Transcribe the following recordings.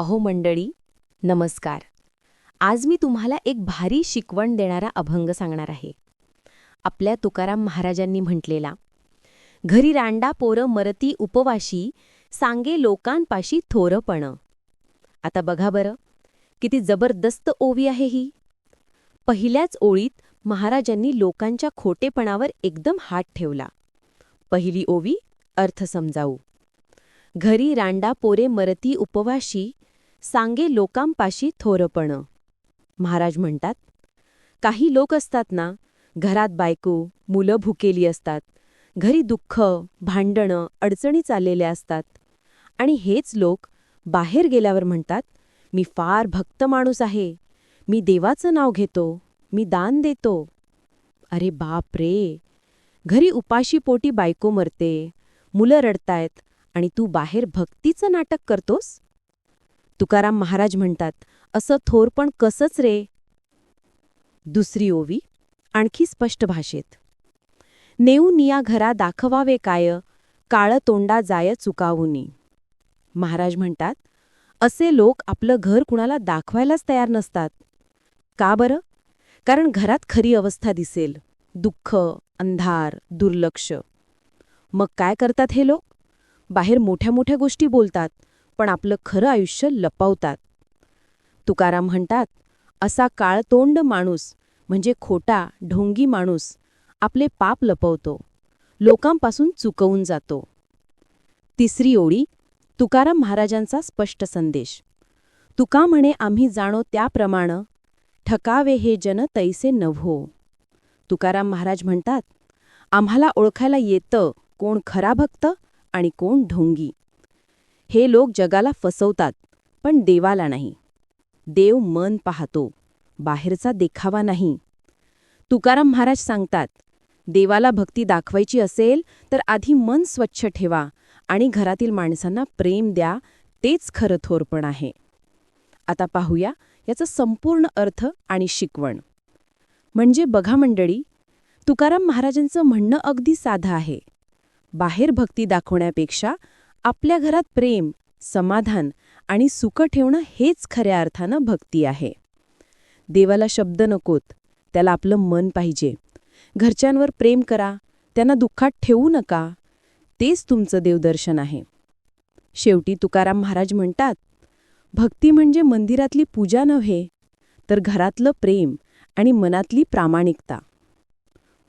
अहो मंडळी नमस्कार. आज मी तुम्हाला एक भारी शिकवण देणारा अभंग सांगणार आहे. आपल्या तुकाराम महाराजांनी म्हटलेला घरी रांडा पोरं मरती उपवाशी सांगे लोकांपाशी थोरपण. आता बघा बरं किती जबरदस्त ओवी आहे ही. पहिल्याच ओळीत महाराजांनी लोकांच्या खोटेपणावर एकदम हात ठेवला. पहिली ओवी अर्थ समजावू घरी रांडा पोरे मरती उपवाशी सांगे लोकांपाशी थोरपण. महाराज म्हणतात काही लोक असतात ना घरात बायको मुलं भुकेली असतात घरी दुःख भांडणं अडचणी चाललेल्या असतात. आणि हेच लोक बाहेर गेल्यावर म्हणतात मी फार भक्त माणूस आहे मी देवाचं नाव घेतो मी दान देतो. अरे बाप रे! घरी उपाशी पोटी बायको मरते मुलं रडतायत आणि तू बाहेर भक्तीचं नाटक करतोस? तुकाराम महाराज म्हणतात असं थोरपण कसंच रे? दुसरी ओवी आणखी स्पष्ट भाषेत. नेऊ निया घरा दाखवावे काय काळ तोंडा जाय चुकावूनी. महाराज म्हणतात असे लोक आपलं घर कुणाला दाखवायलाच तयार नसतात. का बरं? कारण घरात खरी अवस्था दिसेल. दुःख अंधार दुर्लक्ष. मग काय करतात हे लोक? बाहेर मोठ्या मोठ्या गोष्टी बोलतात. पण आपलं खरं आयुष्य लपवतात. तुकाराम म्हणतात असा काळतोंड माणूस म्हणजे खोटा ढोंगी माणूस आपले पाप लपवतो. लोकांपासून चुकवून जातो. तिसरी ओळी तुकाराम महाराजांचा स्पष्ट संदेश. तुका म्हणे आम्ही जाणो त्याप्रमाणे ठकावे हे जन तैसे नव्हो तुकाराम महाराज म्हणतात आम्हाला ओळखायला येतं कोण खरा भक्त आणि कोण ढोंगी. हे लोक जगाला फसवतात पण देवाला नाही. देव मन पाहतो बाहेरचा देखावा नाही. तुकाराम महाराज सांगतात देवाला भक्ती दाखवायची असेल तर आधी मन स्वच्छ ठेवा आणि घरातील माणसांना प्रेम द्या तेच खरं थोरपण आहे. आता पाहूया याचा संपूर्ण अर्थ आणि शिकवण. म्हणजे बघा मंडळी तुकाराम महाराजांचं म्हणणं अगदी साधं आहे. बाहेर भक्ती दाखवण्यापेक्षा आपल्या घरात प्रेम समाधान आणि सुख ठेवणं हेच खऱ्या अर्थानं भक्ती आहे. देवाला शब्द नकोत त्याला आपलं मन पाहिजे. घरच्यांवर प्रेम करा त्यांना दुःखात ठेवू नका तेच तुमचं देवदर्शन आहे. शेवटी तुकाराम महाराज म्हणतात भक्ती म्हणजे मंदिरातली पूजा नव्हे तर घरातलं प्रेम आणि मनातली प्रामाणिकता.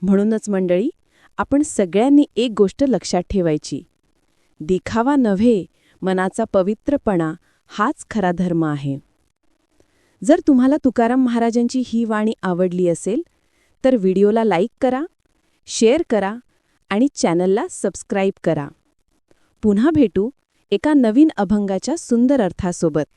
म्हणूनच मंडळी आपण सगळ्यांनी एक गोष्ट लक्षात ठेवायची दिखावा नव्हे मनाचा पवित्रपणा हाच खरा धर्म आहे. जर तुम्हाला तुकाराम महाराजांची ही वाणी आवडली असेल तर व्हिडिओला लाईक करा शेअर करा आणि चॅनलला सबस्क्राईब करा. पुन्हा भेटू एका नवीन अभंगाच्या सुंदर अर्थासोबत.